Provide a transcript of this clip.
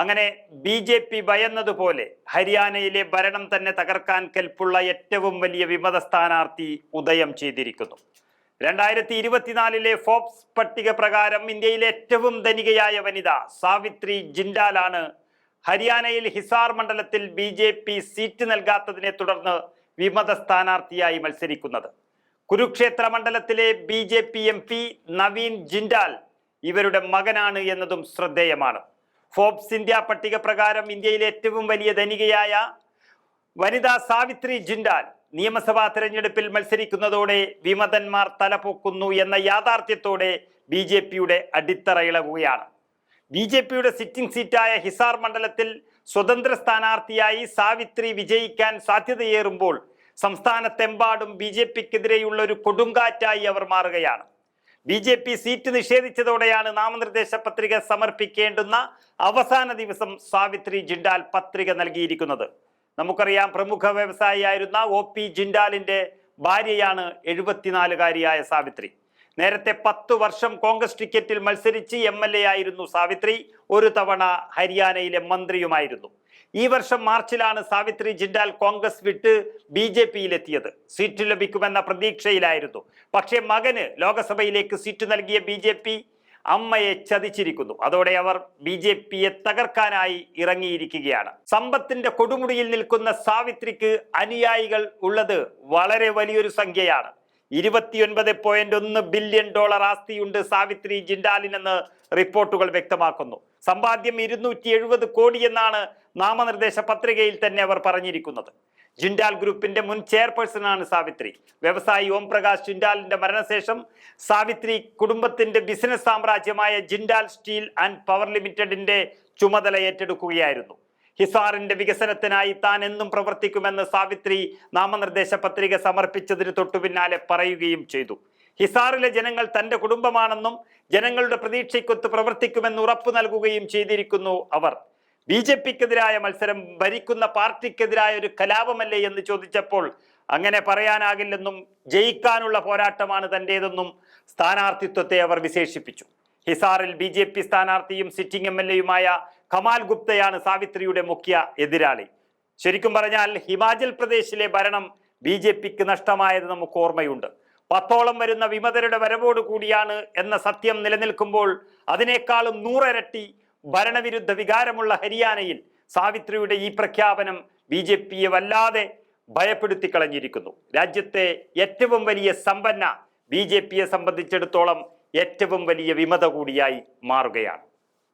അങ്ങനെ B J P ഭയന്നതുപോലെ ഹരിയാനയിലെ ഭരണം തന്നെ തകർക്കാൻ കെൽപ്പുള്ള ഏറ്റവും വലിയ വിമത സ്ഥാനാർത്ഥി ഉദയം ചെയ്തിരിക്കുന്നു. രണ്ടായിരത്തി ഇരുപത്തിനാലിലെ ഫോബ്സ് പട്ടിക പ്രകാരം ഇന്ത്യയിലെ ഏറ്റവും ധനികയായ വനിത സാവിത്രി ജിൻഡാലാണ് ഹരിയാനയിൽ ഹിസാർ മണ്ഡലത്തിൽ ബി ജെ പി സീറ്റ് നൽകാത്തതിനെ തുടർന്ന് വിമത സ്ഥാനാർത്ഥിയായി മത്സരിക്കുന്നത്. കുരുക്ഷേത്ര മണ്ഡലത്തിലെ B J P M P Naveen Jindal ഇവരുടെ മകനാണ് എന്നതും ശ്രദ്ധേയമാണ്. ഫോബ്സ് ഇന്ത്യ പട്ടിക പ്രകാരം ഇന്ത്യയിലെ ഏറ്റവും വലിയ ധനികയായ വനിതാ സാവിത്രി ജിൻഡാൽ നിയമസഭാ തെരഞ്ഞെടുപ്പിൽ മത്സരിക്കുന്നതോടെ വിമതന്മാർ തലപൊക്കുന്നു എന്ന യാഥാർത്ഥ്യത്തോടെ ബി ജെ പിയുടെ അടിത്തറ ഇളകുകയാണ് ബി ജെ പിയുടെ സിറ്റിംഗ് സീറ്റായ ഹിസാർ മണ്ഡലത്തിൽ സ്വതന്ത്ര സ്ഥാനാർത്ഥിയായി സാവിത്രി വിജയിക്കാൻ സാധ്യതയേറുമ്പോൾ സംസ്ഥാനത്തെമ്പാടും ബി ജെ പിക്കെതിരെയുള്ള ഒരു കൊടുങ്കാറ്റായി അവർ മാറുകയാണ്. ബി ജെ പി സീറ്റ് നിഷേധിച്ചതോടെയാണ് നാമനിർദ്ദേശ പത്രിക സമർപ്പിക്കേണ്ടുന്ന അവസാന ദിവസം സാവിത്രി ജിൻഡാൽ പത്രിക നൽകിയിരിക്കുന്നത്. നമുക്കറിയാം പ്രമുഖ വ്യവസായിയായിരുന്ന ഒ പി ജിൻഡാലിന്റെ ഭാര്യയാണ് എഴുപത്തിനാലുകാരിയായ സാവിത്രി. നേരത്തെ പത്തു വർഷം കോൺഗ്രസ് ടിക്കറ്റിൽ മത്സരിച്ച് എ ആയിരുന്നു സാവിത്രി. ഒരു തവണ ഹരിയാനയിലെ മന്ത്രിയുമായിരുന്നു. ഈ വർഷം മാർച്ചിലാണ് സാവിത്രി ജിൻഡാൽ കോൺഗ്രസ് വിട്ട് ബി ജെ പിയിലെത്തിയത്. സീറ്റ് ലഭിക്കുമെന്ന പ്രതീക്ഷയിലായിരുന്നു. പക്ഷേ മകന് ലോകസഭയിലേക്ക് സീറ്റ് നൽകിയ ബി ജെ പി അമ്മയെ ചതിച്ചിരിക്കുന്നു. അതോടെ അവർ ബി ജെ പിയെ തകർക്കാനായി ഇറങ്ങിയിരിക്കുകയാണ്. സമ്പത്തിന്റെ കൊടുമുടിയിൽ നിൽക്കുന്ന സാവിത്രിക്ക് അനുയായികൾ ഉള്ളത് വളരെ വലിയൊരു സംഖ്യയാണ്. ഇരുപത്തിയൊൻപത് പോയിന്റ് ഒന്ന് ബില്യൺ ഡോളർ ആസ്തിയുണ്ട് സാവിത്രി ജിൻഡാലിനെന്ന് റിപ്പോർട്ടുകൾ വ്യക്തമാക്കുന്നു. സമ്പാദ്യം ഇരുന്നൂറ്റി എഴുപത് കോടിയെന്നാണ് നാമനിർദ്ദേശ പത്രികയിൽ തന്നെ അവർ പറഞ്ഞിരിക്കുന്നത്. ജിൻഡാൽ ഗ്രൂപ്പിന്റെ മുൻ ചെയർപേഴ്സണാണ് സാവിത്രി. വ്യവസായി ഓം പ്രകാശ് ജിൻഡാലിന്റെ മരണശേഷം സാവിത്രി കുടുംബത്തിന്റെ ബിസിനസ് സാമ്രാജ്യമായ ജിൻഡാൽ സ്റ്റീൽ ആൻഡ് പവർ ലിമിറ്റഡിന്റെ ചുമതല ഏറ്റെടുക്കുകയായിരുന്നു. ഹിസാറിന്റെ വികസനത്തിനായി താൻ എന്നും പ്രവർത്തിക്കുമെന്ന് സാവിത്രി നാമനിർദ്ദേശ പത്രിക സമർപ്പിച്ചതിന് തൊട്ടു പിന്നാലെ പറയുകയും ചെയ്തു. ഹിസാറിലെ ജനങ്ങൾ തന്റെ കുടുംബമാണെന്നും ജനങ്ങളുടെ പ്രതീക്ഷയ്ക്കൊത്ത് പ്രവർത്തിക്കുമെന്ന് ഉറപ്പു നൽകുകയും ചെയ്തിരിക്കുന്നു അവർ. ബി ജെ പിക്കെതിരായ മത്സരം ഭരിക്കുന്ന പാർട്ടിക്കെതിരായ ഒരു കലാപമല്ലേ എന്ന് ചോദിച്ചപ്പോൾ അങ്ങനെ പറയാനാകില്ലെന്നും ജയിക്കാനുള്ള പോരാട്ടമാണ് തന്റെതെന്നും സ്ഥാനാർത്ഥിത്വത്തെ അവർ വിശേഷിപ്പിച്ചു. ഹിസാറിൽ ബി ജെ പി സ്ഥാനാർത്ഥിയും സിറ്റിംഗ് എം എൽ എയുമായ കമാൽ ഗുപ്തയാണ് സാവിത്രിയുടെ മുഖ്യ എതിരാളി. ശരിക്കും പറഞ്ഞാൽ ഹിമാചൽ പ്രദേശിലെ ഭരണം ബി ജെ പിക്ക് നഷ്ടമായത് നമുക്ക് ഓർമ്മയുണ്ട്. പത്തോളം വരുന്ന വിമതരുടെ വരവോട് കൂടിയാണ് എന്ന സത്യം നിലനിൽക്കുമ്പോൾ അതിനേക്കാളും നൂറരട്ടി ഭരണവിരുദ്ധ വികാരമുള്ള ഹരിയാനയിൽ സാവിത്രിയുടെ ഈ പ്രഖ്യാപനം ബി ജെ പിയെ വല്ലാതെ ഭയപ്പെടുത്തി കളഞ്ഞിരിക്കുന്നു രാജ്യത്തെ ഏറ്റവും വലിയ സമ്പന്ന ബി ജെ പിയെ സംബന്ധിച്ചിടത്തോളം ഏറ്റവും വലിയ വിമത കൂടിയായി മാറുകയാണ്.